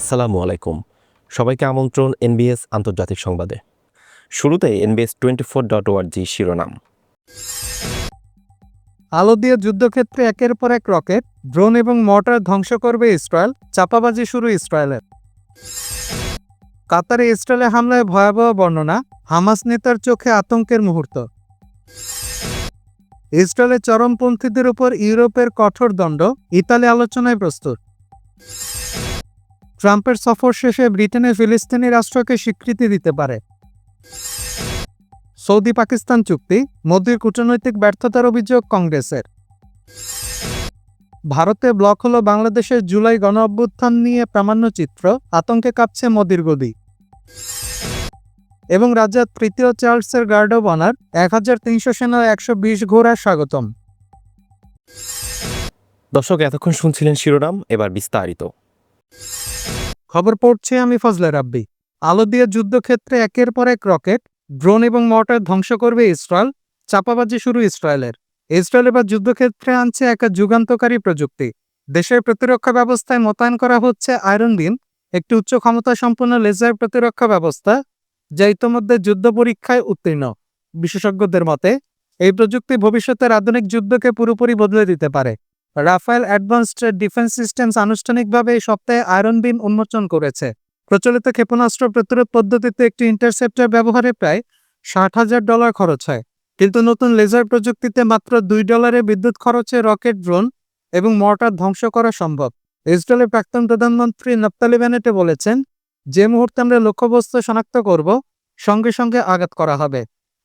আসসালামু আলাইকুম। সবাইকে আমন্ত্রণ এনবিএস আন্তর্জাতিক সংবাদে। শুরুতে এনবিএস টোয়েন্টি ফোর ডট ওয়ার্জি শিরোনাম। আলো দিয়ে যুদ্ধক্ষেত্রে একের পর এক রকেট, ড্রোন এবং মর্টার ধ্বংস করবে ইসরায়েল, চাপাবাজি শুরু ইসরায়েলের। কাতারে ইসরায়েলে হামলায় ভয়াবহ বর্ণনা, হামাস নেতার চোখে আতঙ্কের মুহূর্ত। ইসরায়েলের চরমপন্থীদের উপর ইউরোপের কঠোর দণ্ড, ইতালি আলোচনায় প্রস্তুত। ট্রাম্পের সফর শেষে ব্রিটেনে ফিলিস্তিনি রাষ্ট্রকে স্বীকৃতি দিতে পারে। সৌদি পাকিস্তান চুক্তি, মোদির কূটনৈতিক ব্যর্থতার অভিযোগ কংগ্রেসের। ভারতে ব্লক হলো বাংলাদেশের জুলাই গণ অভ্যুত্থান নিয়ে প্রামাণ্য চিত্র, আতঙ্কে কাঁপছে মোদির গদি। এবং রাজ্যের তৃতীয় চার্লসের গার্ড অব অনার, এক হাজার তিনশো সেনা একশো বিশ ঘোড়া স্বাগতম। দর্শক, এতক্ষণ শুনছিলেন শিরোনাম, এবার বিস্তারিত। খবর পড়ছে আমি ফজলে রাব্বি। আলো দিয়ে যুদ্ধক্ষেত্রে একের পর এক রকেট, ড্রোন এবং মর্টার ধ্বংস করবে ইসরায়েল। চাপাবাজি শুরু ইসরায়েলের। ইসরায়েল এবার যুদ্ধক্ষেত্রে আনছে একা যুগান্তকারী প্রযুক্তি। দেশের প্রতিরক্ষা ব্যবস্থায় মোতায়েন করা হচ্ছে আয়রন বিম, একটি উচ্চ ক্ষমতা সম্পন্ন লেজার প্রতিরক্ষা ব্যবস্থা, যা ইতোমধ্যে যুদ্ধ পরীক্ষায় উত্তীর্ণ। বিশেষজ্ঞদের মতে, এই প্রযুক্তি ভবিষ্যতের আধুনিক যুদ্ধকে পুরোপুরি বদলে দিতে পারে। রাফায়েল অ্যাডভান্সড ডিফেন্স সিস্টেমস আনুষ্ঠানিকভাবে এই সপ্তাহে আয়রন বিম উন্মোচন করেছে। প্রচলিত ক্ষেপণাস্ত্র প্রতিরোধ পদ্ধতিতে একটি ইন্টারসেপ্টর ব্যবহারে প্রায় ষাট হাজার ডলার খরচ হয়, কিন্তু নতুন লেজার প্রযুক্তিতে মাত্র দুই ডলারে বিদ্যুৎ খরচে রকেট, ড্রোন এবং মর্টার ধ্বংস করা সম্ভব। ইসরায়েলের প্রাক্তন প্রধানমন্ত্রী নপ্তালি বেনেটে বলেছেন, যে মুহূর্তে আমরা লক্ষ্যবস্তু শনাক্ত করব, সঙ্গে সঙ্গে আঘাত করা হবে।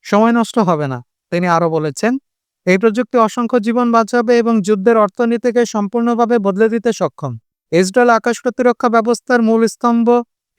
সময় নষ্ট হবে না। তিনি আরও বলেছেন এই প্রযুক্তি অসংখ্য জীবন বাঁচাবে এবং যুদ্ধের অর্থনীতিকে সম্পূর্ণভাবে বদলে দিতে সক্ষম। ইসরায়েল আকাশ প্রতিরক্ষা ব্যবস্থার মূল স্তম্ভ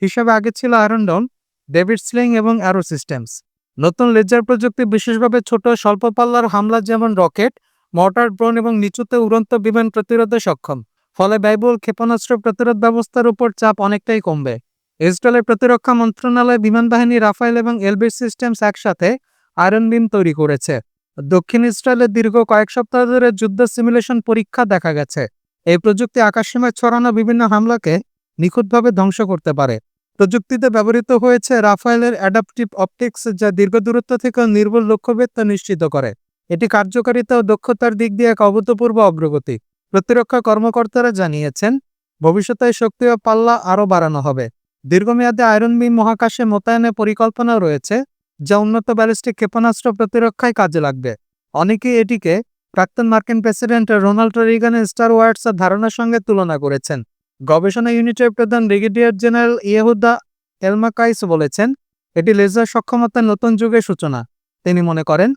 হিসেবে আগে ছিল আয়রন ডোম ডেভিড স্লিং এবং অ্যারো সিস্টেমস নতুন লেজার প্রযুক্তি বিশেষভাবে ছোট, স্বল্প পাল্লার হামলা যেমন রকেট, মর্টার ড্রোন এবং নিচুতে উড়ন্ত বিমান প্রতিরোধে সক্ষম। ফলে ব্যয়বহুল ক্ষেপণাস্ত্র প্রতিরোধ ব্যবস্থার উপর চাপ অনেকটাই কমবে। ইসরায়েলের প্রতিরক্ষা মন্ত্রণালয় বিমান বাহিনী রাফাইল এবং এলবি সিস্টেমস একসাথে আয়রন বিম তৈরি করেছে। দক্ষিণ ইসরায়েলের দীর্ঘ কয়েক সপ্তাহ ধরে যুদ্ধ সিমুলেশন পরীক্ষা দেখা গেছে। এই প্রযুক্তি আকাশসীমায় ছড়ানো বিভিন্ন হামলাকে নিখুঁতভাবে ধ্বংস করতে পারে। প্রযুক্তিতে ব্যবহৃত হয়েছে রাফায়েলের অ্যাডাপটিভ অপটিক্স যা দীর্ঘ দূরত্ব থেকে নির্ভুল লক্ষ্যভেদতা নিশ্চিত করে। এটি কার্যকারিতা ও দক্ষতার দিক দিয়ে এক অভূতপূর্ব অগ্রগতি। প্রতিরক্ষা কর্মকর্তারা জানিয়েছেন, ভবিষ্যতে শক্তি ও পাল্লা আরও বাড়ানো হবে। দীর্ঘমেয়াদে আয়রন বিম মহাকাশে মোতায়েনের পরিকল্পনা রয়েছে। যা উন্নত ব্যালিস্টিক ক্ষেপণাস্ত্র প্রতিরক্ষায় কাজে লাগবে। অনেকেই এটিকে প্রাক্তন মার্কিন প্রেসিডেন্ট রোনাল্ড রিগানের স্টার ওয়ার্ডসের ধারণার সঙ্গে তুলনা করেছেন। গবেষণা ইউনিটের প্রধান ব্রিগেডিয়ার জেনারেল ইয়েহুদা এলমাকাইস বলেছেন, এটি লেজার সক্ষমতার নতুন যুগের সূচনা। তিনি মনে করেন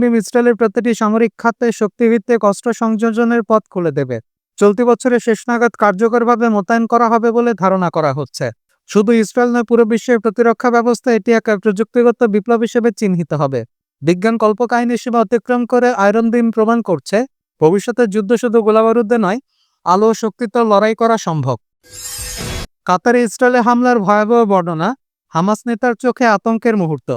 বিম ইসরায়েলের প্রতিটি সামরিক খাতে শক্তিভিত্তিক অস্ত্র সংযোজনের পথ খুলে দেবে। চলতি বছরের শেষ নাগাদ কার্যকরভাবে মোতায়েন করা হবে বলে ধারণা করা হচ্ছে। শুধু ইসরায়েল নয়, পুরো বিশ্বের প্রতিরক্ষা ব্যবস্থা এটি এক প্রযুক্তিগত বিপ্লব হিসেবে চিহ্নিত হবে। বিজ্ঞান কল্পকাহিনী সীমা অতিক্রম করে আয়রন বিম প্রমাণ করছে ভবিষ্যতের যুদ্ধ শুধু গোলাবারুদে নয়, আলো শক্তিতে লড়াই করা সম্ভব। কাতারে ইসরায়েলে হামলার ভয়াবহ বর্ণনা, হামাস নেতার চোখে আতঙ্কের মুহূর্ত।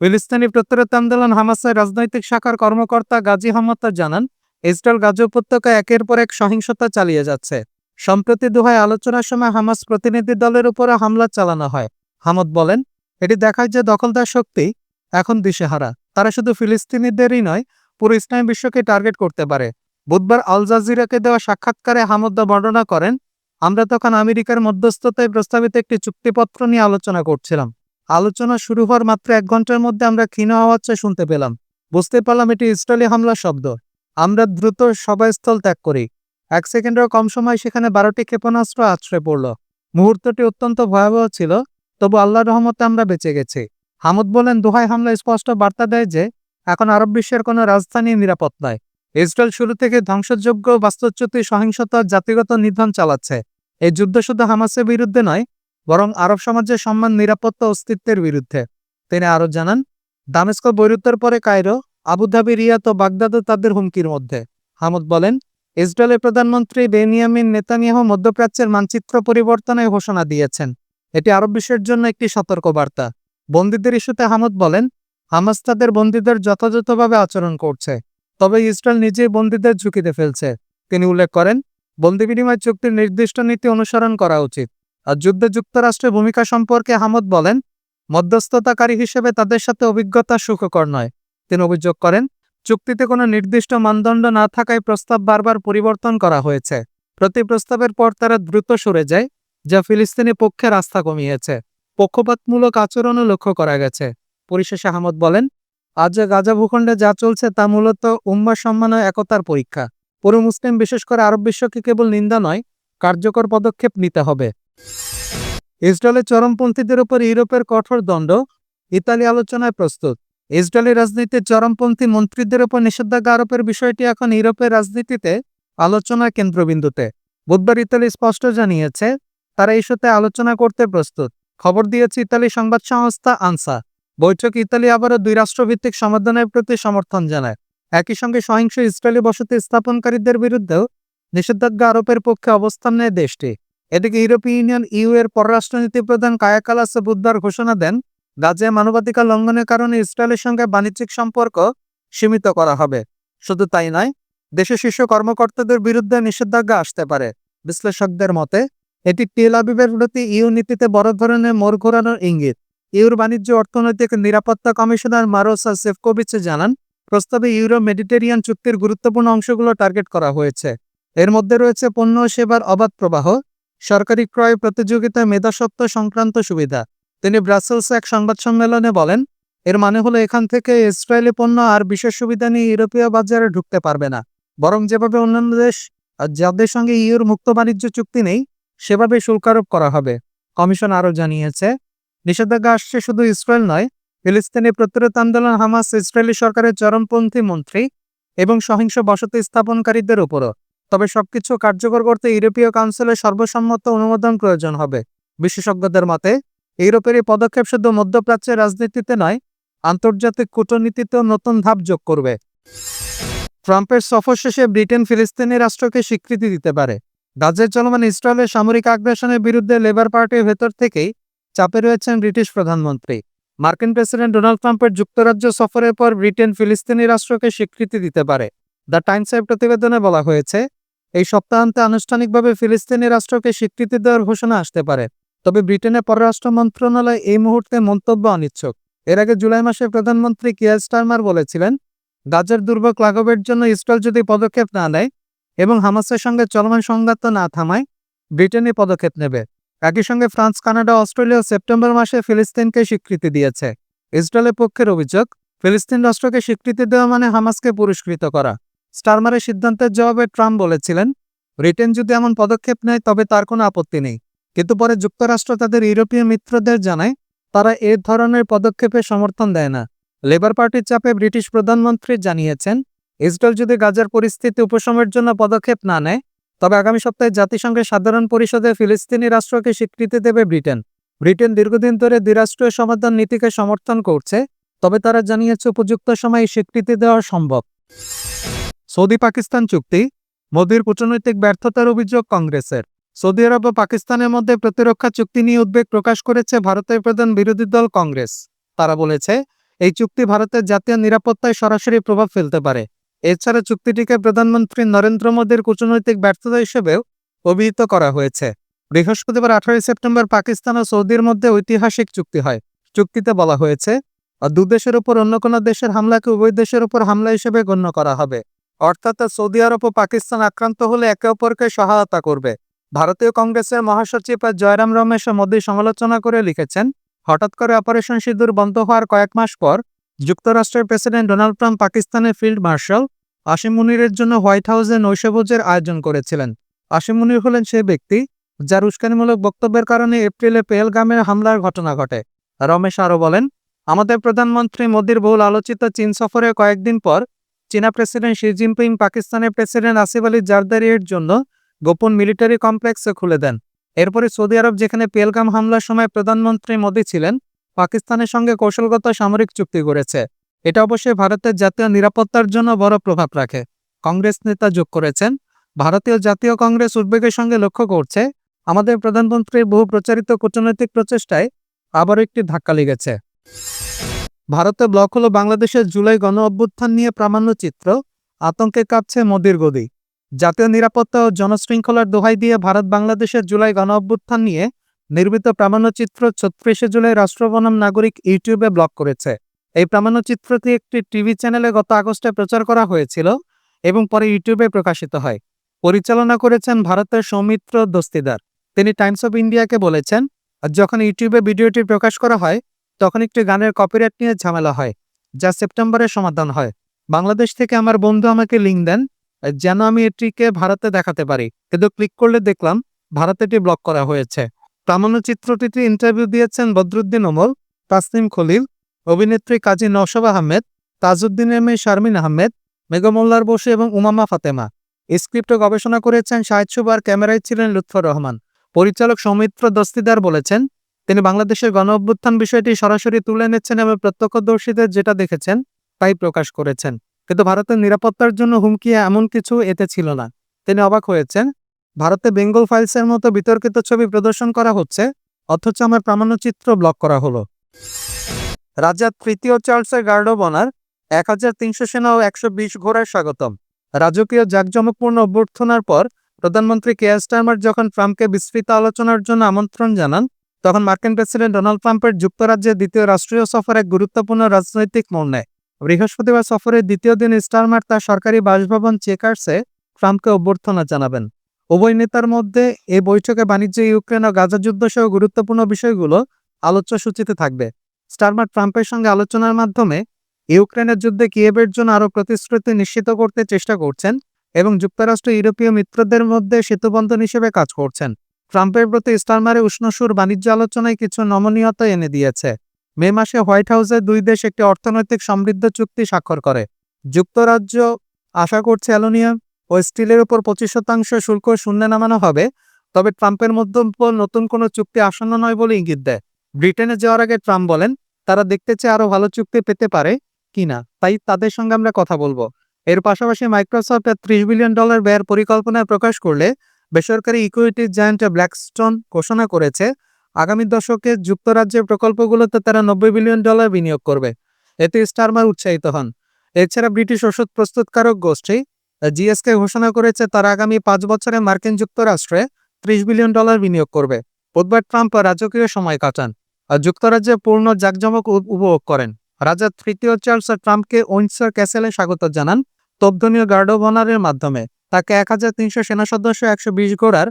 ফিলিস্তিনি প্রতিরোধ আন্দোলন হামাসের রাজনৈতিক শাখার কর্মকর্তা গাজী হাম্মদ জানান, ইসরায়েল গাজা উপত্যকা একের পর এক সহিংসতা চালিয়ে যাচ্ছে। সম্প্রতি দোহায় আলোচনার সময় হামাস প্রতিনিধি দলের উপরে হামলা চালানো হয়। হামদ বলেন, এটি দেখায় যে দখলদার শক্তি এখন দিশেহারা। তারা শুধু ফিলিস্তিনিদেরই নয়, পুরো ইসলামী বিশ্বকে টার্গেট করতে পারে। বুধবার আল জাজিরাকে দেওয়া সাক্ষাৎকারে হামদ্দা বর্ণনা করেন, আমরা তখন আমেরিকার মধ্যস্থতায় প্রস্তাবিত একটি চুক্তিপত্র নিয়ে আলোচনা করছিলাম। আলোচনা শুরু হওয়ার মাত্র এক ঘণ্টার মধ্যে আমরা ক্ষীণ আওয়াজটা শুনতে পেলাম। বুঝতে পারলাম এটি ইসরায়েলি হামলার শব্দ। আমরা দ্রুত সভাস্থল ত্যাগ করি। এক সেকেন্ডের কম সময় সেখানে বারোটি ক্ষেপণাস্ত্র আছড়ে পড়ল। মুহূর্তটি অত্যন্ত ভয়াবহ ছিল, তবু আল্লাহর রহমতে আমরা বেঁচে গেছি। হামদ বলেন, দোহাই হামলা স্পষ্ট বার্তা দেয় যে, এখন আরব বিশ্বের কোনো রাজধানী নিরাপদ নয়। ইসরায়েল শুরু থেকে ধ্বংসযোগ্য বাস্তুচ্যুতি, সহিংসতা, জাতিগত নিধন চালাচ্ছে। এই যুদ্ধ শুধু হামাসের বিরুদ্ধে নয়, বরং আরব সমাজের সম্মান, নিরাপত্তা অস্তিত্বের বিরুদ্ধে। তিনি আরও জানান, দামেস্ক, বৈরুতের পরে কায়রো, আবুধাবি রিয়াত ও বাগদাদও তাদের হুমকির মধ্যে। হামদ বলেন ইসরায়েলের প্রধানমন্ত্রী বেনিয়ামিন নেতানিয়াহু মধ্যপ্রাচ্যের মানচিত্র পরিবর্তনের ঘোষণা দিয়েছেন। এটি আরব বিশ্বের জন্য একটি সতর্কবার্তা। বন্দীদের ইস্যুতে হামদ বলেন, হামাস তাদের বন্দীদের যথাযথভাবে আচরণ করছে, তবে ইসরায়েল নিজেই বন্দীদের ঝুঁকিতে ফেলছে। তিনি উল্লেখ করেন, বন্দি বিনিময় চুক্তির নির্দিষ্ট নীতি অনুসরণ করা উচিত। আর যুদ্ধে যুক্তরাষ্ট্রের ভূমিকা সম্পর্কে হামদ বলেন, মধ্যস্থতাকারী হিসেবে তাদের সাথে অভিজ্ঞতা সুখকর নয়। তিনি অভিযোগ করেন চুক্তিতে কোনো নির্দিষ্ট মানদণ্ড না থাকায় প্রস্তাব বারবার পরিবর্তন করা হয়েছে। প্রতি প্রস্তাবের পর তারা দ্রুত সরে যায়, যা ফিলিস্তিনি পক্ষে রাস্তা কমিয়েছে। পক্ষপাতমূলক আচরণও লক্ষ্য করা গেছে। পরিশেষে আহমদ বলেন, আজ গাজা ভূখণ্ডে যা চলছে তা মূলত উম্মা সম্মান ও একতার পরীক্ষা। পুরো মুসলিম, বিশেষ করে আরব বিশ্বকে কেবল নিন্দা নয়, কার্যকর পদক্ষেপ নিতে হবে। ইসরায়েলের চরমপন্থীদের উপর ইউরোপের কঠোর দণ্ড, ইতালি আলোচনায় প্রস্তুত। ইসরায়েলি রাজনীতির চরমপন্থী মন্ত্রীদের উপর নিষেধাজ্ঞা আরোপের বিষয়টি এখন ইউরোপের রাজনীতিতে আলোচনার কেন্দ্রবিন্দুতে। বুধবার ইতালি স্পষ্ট জানিয়েছে, তারা ইস্যুতে আলোচনা করতে প্রস্তুত। খবর দিয়েছে ইতালি সংবাদ সংস্থা আনসা। বৈঠক ইতালি আবারও দুই রাষ্ট্রভিত্তিক সমাধানের প্রতি সমর্থন জানায়। একই সঙ্গে সহিংস ইসরায়েলি বসতি স্থাপনকারীদের বিরুদ্ধেও নিষেধাজ্ঞা আরোপের পক্ষে অবস্থান নেয় দেশটি। এদিকে ইউরোপীয় ইউনিয়ন ইউ এর পররাষ্ট্রনীতি প্রধান কায়া কালাসে বুধবার ঘোষণা দেন গাজায় মানবাধিকার লঙ্ঘনের কারণে ইসরায়েলের সঙ্গে বাণিজ্যিক সম্পর্ক সীমিত করা হবে। শুধু তাই নয়, দেশের শীর্ষ কর্মকর্তাদের বিরুদ্ধে নিষেধাজ্ঞা আসতে পারে। বিশ্লেষকদের মতে, এটি টেল আবিবের প্রতি ইউ নীতিতে বড় ধরনের মোড় ঘোরানোর ইঙ্গিত। ইউর বাণিজ্য অর্থনৈতিক নিরাপত্তা কমিশনার মারোসা সেফকোভিচে জানান, প্রস্তাবে ইউরো মেডিটেরিয়ান চুক্তির গুরুত্বপূর্ণ অংশগুলো টার্গেট করা হয়েছে। এর মধ্যে রয়েছে পণ্য সেবার অবাধ প্রবাহ, সরকারি ক্রয় প্রতিযোগিতা মেধাসত্ব সংক্রান্ত সুবিধা তিনি ব্রাসেলসে এক সংবাদ সম্মেলনে বলেন, এর মানে হলো এখান থেকে ইসরায়েলি পণ্য আর বিশেষ সুবিধা নিয়ে ইউরোপীয় বাজারে ঢুকতে পারবে না। বরং যেভাবে অন্যান্য দেশ যাদের সঙ্গে ইউর মুক্ত বাণিজ্য চুক্তি নেই সেভাবে শুল্কারোপ করা হবে। কমিশন আরও জানিয়েছে, নিষেধাজ্ঞা আসছে শুধু ইসরায়েল নয়, ফিলিস্তিনি প্রতিরোধ আন্দোলন হামাস ইসরায়েলি সরকারের চরমপন্থী মন্ত্রী এবং সহিংস বসতি স্থাপনকারীদের উপরও। তবে সবকিছু কার্যকর করতে ইউরোপীয় কাউন্সিলের সর্বসম্মত অনুমোদন প্রয়োজন হবে। বিশেষজ্ঞদের মতে ইউরোপের এই পদক্ষেপ শুধু মধ্যপ্রাচ্যের রাজনীতিতে নয়, আন্তর্জাতিক কূটনীতিতেও নতুন ধাপ যোগ করবে। ট্রাম্পের সফর শেষে ব্রিটেন ফিলিস্তিনি রাষ্ট্রকে স্বীকৃতি দিতে পারে। গাজের চলমান ইসরায়েলের সামরিক আগ্রাসনের বিরুদ্ধে লেবার পার্টির ভেতর থেকেই চাপে রয়েছেন ব্রিটিশ প্রধানমন্ত্রী। মার্কিন প্রেসিডেন্ট ডোনাল্ড ট্রাম্পের যুক্তরাজ্য সফরের পর ব্রিটেন ফিলিস্তিনি রাষ্ট্রকে স্বীকৃতি দিতে পারে। দ্য টাইমসের প্রতিবেদনে বলা হয়েছে, এই সপ্তাহান্তে আনুষ্ঠানিকভাবে ফিলিস্তিনি রাষ্ট্রকে স্বীকৃতি দেওয়ার ঘোষণা আসতে পারে। তবে ব্রিটেনের পররাষ্ট্র মন্ত্রণালয় এই মুহূর্তে মন্তব্য অনিচ্ছুক। এর আগে জুলাই মাসে প্রধানমন্ত্রী কিয়ার স্টারমার বলেছিলেন গাজার দুর্ভোগ লাঘবের জন্য ইসরায়েল যদি পদক্ষেপ না নেয় এবং হামাসের সঙ্গে চলমান সংঘাত না থামায়, ব্রিটেনই পদক্ষেপ নেবে। একই সঙ্গে ফ্রান্স, কানাডা, অস্ট্রেলিয়া সেপ্টেম্বর মাসে ফিলিস্তিনকে স্বীকৃতি দিয়েছে। ইসরায়েলের পক্ষের অভিযোগ, ফিলিস্তিন রাষ্ট্রকে স্বীকৃতি দেওয়া মানে হামাসকে পুরস্কৃত করা। স্টারমারের সিদ্ধান্তের জবাবে ট্রাম্প বলেছিলেন, ব্রিটেন যদি এমন পদক্ষেপ নেয়, তবে তার কোনো আপত্তি নেই। কিন্তু পরে যুক্তরাষ্ট্র তাদের ইউরোপীয় মিত্রদের জানায়, তারা এ ধরনের পদক্ষেপে সমর্থন দেয় না। লেবার পার্টির চাপে ব্রিটিশ প্রধানমন্ত্রী জানিয়েছেন, ইসরায়েল যদি গাজার পরিস্থিতি উপশমের জন্য পদক্ষেপ না নেয়, তবে আগামী সপ্তাহে জাতিসংঘের সাধারণ পরিষদে ফিলিস্তিনি রাষ্ট্রকে স্বীকৃতি দেবে ব্রিটেন। ব্রিটেন দীর্ঘদিন ধরে দ্বিরাষ্ট্রীয় সমাধান নীতিকে সমর্থন করছে, তবে তারা জানিয়েছে উপযুক্ত সময়ে স্বীকৃতি দেওয়া সম্ভব। সৌদি পাকিস্তান চুক্তি, মোদির কূটনৈতিক ব্যর্থতার অভিযোগ কংগ্রেসের। সৌদি আরব ও পাকিস্তানের মধ্যে প্রতিরক্ষা চুক্তি নিয়ে উদ্বেগ প্রকাশ করেছে ভারতের প্রধান বিরোধী দল কংগ্রেস। তারা বলেছে, এই চুক্তি ভারতের জাতীয় নিরাপত্তায় সরাসরি প্রভাব ফেলতে পারে। এছাড়া চুক্তিটিকে প্রধানমন্ত্রী নরেন্দ্র মোদীর কূটনৈতিক ব্যর্থতা হিসেবেও অভিহিত করা হয়েছে। বৃহস্পতিবার আঠারোই সেপ্টেম্বর পাকিস্তান ও সৌদির মধ্যে ঐতিহাসিক চুক্তি হয়। চুক্তিতে বলা হয়েছে দেশের উপর অন্য কোনো দেশের হামলাকে উভয় দেশের উপর হামলা হিসেবে গণ্য করা হবে। অর্থাৎ সৌদি আরব ও পাকিস্তান আক্রান্ত হলে একে অপরকে সহায়তা করবে। ভারতীয় কংগ্রেসের মহাসচিব জয়রাম রমেশ মোদী সমালোচনা করে লিখেছেন, হঠাৎ করে অপারেশন সিঁদুর বন্ধ হওয়ার কয়েক মাস পর যুক্তরাষ্ট্রের প্রেসিডেন্ট ডোনাল্ড ট্রাম্প পাকিস্তানের ফিল্ড মার্শাল আসিম মুনিরের জন্য হোয়াইট হাউসে নৈশভোজের আয়োজন করেছিলেন। আসিম মুনির হলেন সে ব্যক্তি যার উস্কানিমূলক বক্তব্যের কারণে এপ্রিলে পেহেলগামের হামলার ঘটনা ঘটে। রমেশ আরও বলেন, আমাদের প্রধানমন্ত্রী মোদীর বহুল আলোচিত চীন সফরের কয়েকদিন পর চীনা প্রেসিডেন্ট শি জিনপিং পাকিস্তানের প্রেসিডেন্ট আসিফ আলী জারদারির জন্য গোপন মিলিটারি কমপ্লেক্সে খুলে দেন। এরপরে সৌদি আরব, যেখানে পেলগাম হামলার সময় প্রধানমন্ত্রী মোদী ছিলেন, পাকিস্তানের সঙ্গে কৌশলগত সামরিক চুক্তি করেছে। এটা অবশ্যই ভারতের জাতীয় নিরাপত্তার জন্য বড় প্রভাব রাখে। কংগ্রেস নেতা যোগ করেছেন, ভারতীয় জাতীয় কংগ্রেস উদ্বেগের সঙ্গে লক্ষ্য করছে, আমাদের প্রধানমন্ত্রীর বহু প্রচারিত কূটনৈতিক প্রচেষ্টায় আবারও একটি ধাক্কা লেগেছে। ভারতে ব্লক হলো বাংলাদেশের জুলাই গণ অভ্যুত্থান নিয়ে প্রামাণ্য চিত্র আতঙ্কে কাঁপছে মোদির গদি। জাতীয় নিরাপত্তা ও জনশৃঙ্খলার দোহাই দিয়ে ভারত বাংলাদেশের জুলাই গণ অভ্যুত্থান নিয়ে নির্মিত প্রামাণ্যচিত্র ছত্রিশে জুলাই রাষ্ট্র বনাম নাগরিক ইউটিউবে ব্লক করেছে। এই প্রামাণ্যচিত্রটি একটি টিভি চ্যানেলে গত আগস্টে প্রচার করা হয়েছিল এবং পরে ইউটিউবে প্রকাশিত হয়। পরিচালনা করেছেন ভারতের সৌমিত্র দস্তিদার। তিনি টাইমস অফ ইন্ডিয়াকে বলেছেন, যখন ইউটিউবে ভিডিওটি প্রকাশ করা হয়, তখন একটি গানের কপিরাইট নিয়ে ঝামেলা হয়, যা সেপ্টেম্বরে সমাধান হয়। বাংলাদেশ থেকে আমার বন্ধু আমাকে লিঙ্ক দেন যেন আমি এটিকে ভারতে দেখাতে পারি। কিন্তু ক্লিক করলে দেখলাম ভারতে এটি ব্লক করা হয়েছে। প্রামাণ্যচিত্রটিতে ইন্টারভিউ দিয়েছেন বদরুদ্দিন ওমর, তাসনিম খলিল, অভিনেত্রী কাজী নওশাব আহমেদ তাজউদ্দিনের মেয়ে শারমিন আহমেদ মেঘমোল্লার বসু এবং উমামা ফাতেমা। স্ক্রিপ্টে গবেষণা করেছেন শাহিদ সুবার ক্যামেরায় ছিলেন লুৎফর রহমান। পরিচালক সৌমিত্র দস্তিদার বলেছেন, তিনি বাংলাদেশের গণ অভ্যুত্থান বিষয়টি সরাসরি তুলে এনেছেন এবং প্রত্যক্ষদর্শীদের যেটা দেখেছেন তাই প্রকাশ করেছেন। কিন্তু ভারতের নিরাপত্তার জন্য হুমকি এমন কিছু এতে ছিল না। তিনি অবাক হয়েছেন, ভারতে বেঙ্গল ফাইলসের মতো বিতর্কিত ছবি প্রদর্শন করা হচ্ছে, অথচ আমার প্রামাণ্যচিত্র ব্লক করা হলো। রাজা তৃতীয় চার্লসের গার্ড অব অনার, এক হাজার তিনশো সেনা ও একশো বিশ ঘোড়ার স্বাগতম। রাজকীয় জাঁকজমকপূর্ণ অভ্যর্থনার পর প্রধানমন্ত্রী কে এস টার্মার যখন ট্রাম্পকে বিস্তৃত আলোচনার জন্য আমন্ত্রণ জানান, তখন মার্কিন প্রেসিডেন্ট ডোনাল্ড ট্রাম্পের যুক্তরাজ্যের দ্বিতীয় রাষ্ট্রীয় সফর এক গুরুত্বপূর্ণ রাজনৈতিক মোড় নেয়। বৃহস্পতিবার সফরের দ্বিতীয় দিন স্টারমার তার সরকারি বাসভবন চেকার্সে ট্রাম্পকে অভ্যর্থনা জানাবেন। উভয় নেতার মধ্যে এই বৈঠকে বাণিজ্য, ইউক্রেন ও গাজা যুদ্ধ সহ গুরুত্বপূর্ণ বিষয়গুলো আলোচ্য সূচিতে থাকবে স্টারমার ট্রাম্পের সঙ্গে আলোচনার মাধ্যমে ইউক্রেনের যুদ্ধে কিয়েবের জন্য আরও প্রতিশ্রুতি নিশ্চিত করতে চেষ্টা করছেন এবং যুক্তরাষ্ট্র, ইউরোপীয় মিত্রদের মধ্যে সেতুবন্ধন হিসেবে কাজ করছেন। ট্রাম্পের প্রতি স্টারমারে উষ্ণসুর বাণিজ্য আলোচনায় কিছু নমনীয়তা এনে দিয়েছে। মে মাসে হোয়াইট হাউসে দুই দেশ একটি অর্থনৈতিক সমৃদ্ধ চুক্তি স্বাক্ষর করে। যুক্তরাজ্য আশা করছে অ্যালুমিনিয়াম ও স্টিলের উপর পঁচিশ শতাংশ শুল্ক শূন্যে নামানো হবে, তবে ট্রাম্পের মধ্যে নতুন কোনো চুক্তি আসন্ন নয় বলে ইঙ্গিত দেয়। ব্রিটেনে যাওয়ার আগে ট্রাম্প বলেন, তারা দেখতে চেয়ে আরও ভালো চুক্তি পেতে পারে কিনা তাই তাদের সঙ্গে আমরা কথা বলব। এর পাশাপাশি মাইক্রোসফট ত্রিশ বিলিয়ন ডলার ব্যয়ের পরিকল্পনা প্রকাশ করলে বেসরকারি ইকুইটি জায়ান্ট ব্ল্যাকস্টোন ঘোষণা করেছে আগামী দশকে যুক্তরাজ্যের প্রকল্পগুলোতে তারা নব্বই বিলিয়ন ডলার বিনিয়োগ করবে। এতে স্টারমার উৎসাহিত হন। এছাড়া ব্রিটিশ ওষুধ প্রস্তুতকারক গোষ্ঠী জিএসকে ঘোষণা করেছে তারা আগামী পাঁচ বছরে মার্কিন যুক্তরাষ্ট্রে ত্রিশ বিলিয়ন ডলার বিনিয়োগ করবে। বুধবার ট্রাম্প রাজকীয় সময় কাটান আর যুক্তরাজ্যে পূর্ণ জাঁকজমক উপভোগ করেন। রাজা তৃতীয় চার্লস ট্রাম্পকে উইন্ডসর ক্যাসেলে স্বাগত জানান তব্ধনীয় গার্ড অব অনারের মাধ্যমে। তাকে এক হাজার তিনশো সেনা সদস্য একশো বিশ ঘোড়ার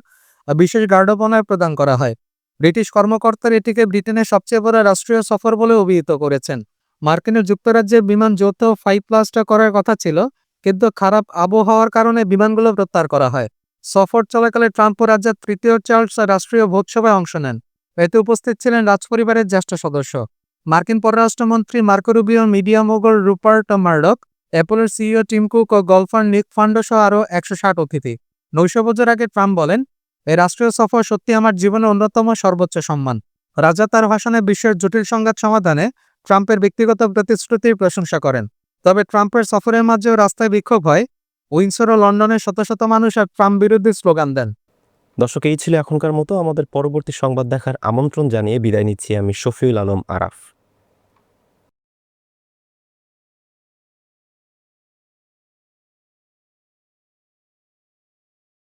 বিশেষ গার্ড অব অনার প্রদান করা হয়। ব্রিটিশ কর্মকর্তারা এটিকে ব্রিটেনের সবচেয়ে বড় রাষ্ট্রীয় সফর বলে অভিহিত করেছেন। মার্কিনের যুক্তরাজ্যের বিমান যৌথ ফাইভ প্লাসটা করার কথা ছিল, কিন্তু খারাপ আবহাওয়ার কারণে বিমানগুলো প্রত্যাহার করা হয়। সফর চলাকালে ট্রাম্প রাজ্যের তৃতীয় চার্লস রাষ্ট্রীয় ভোজসভায় অংশ নেন। এতে উপস্থিত ছিলেন রাজপরিবারের জ্যেষ্ঠ সদস্য। মার্কিন পররাষ্ট্রমন্ত্রী Marco Rubio, media mogul Rupert Murdoch, অ্যাপলের CEO Tim Cook ও গলফার নিক ফান্ডো সহ আরও একশো ষাট অতিথি। নৈশ বছর আগে ট্রাম্প বলেন এই রাষ্ট্রীয় সফর সত্যি আমার জীবনের অন্যতম সর্বোচ্চ সম্মান। রাজা তার ভাষণে বিশ্বের জটিল সংঘাত সমাধানে ট্রাম্পের ব্যক্তিগত প্রতিশ্রুতির প্রশংসা করেন। তবে ট্রাম্পের সফরের মাঝেও রাস্তায় বিক্ষোভ হয়। উইন্সর ও লন্ডনের শত শত মানুষ আর ট্রাম্প বিরোধী স্লোগান দেন। দর্শক, এই ছিল এখনকার মতো। আমাদের পরবর্তী সংবাদ দেখার আমন্ত্রণ জানিয়ে বিদায় নিচ্ছি আমি শফিউল আলম আরাফ।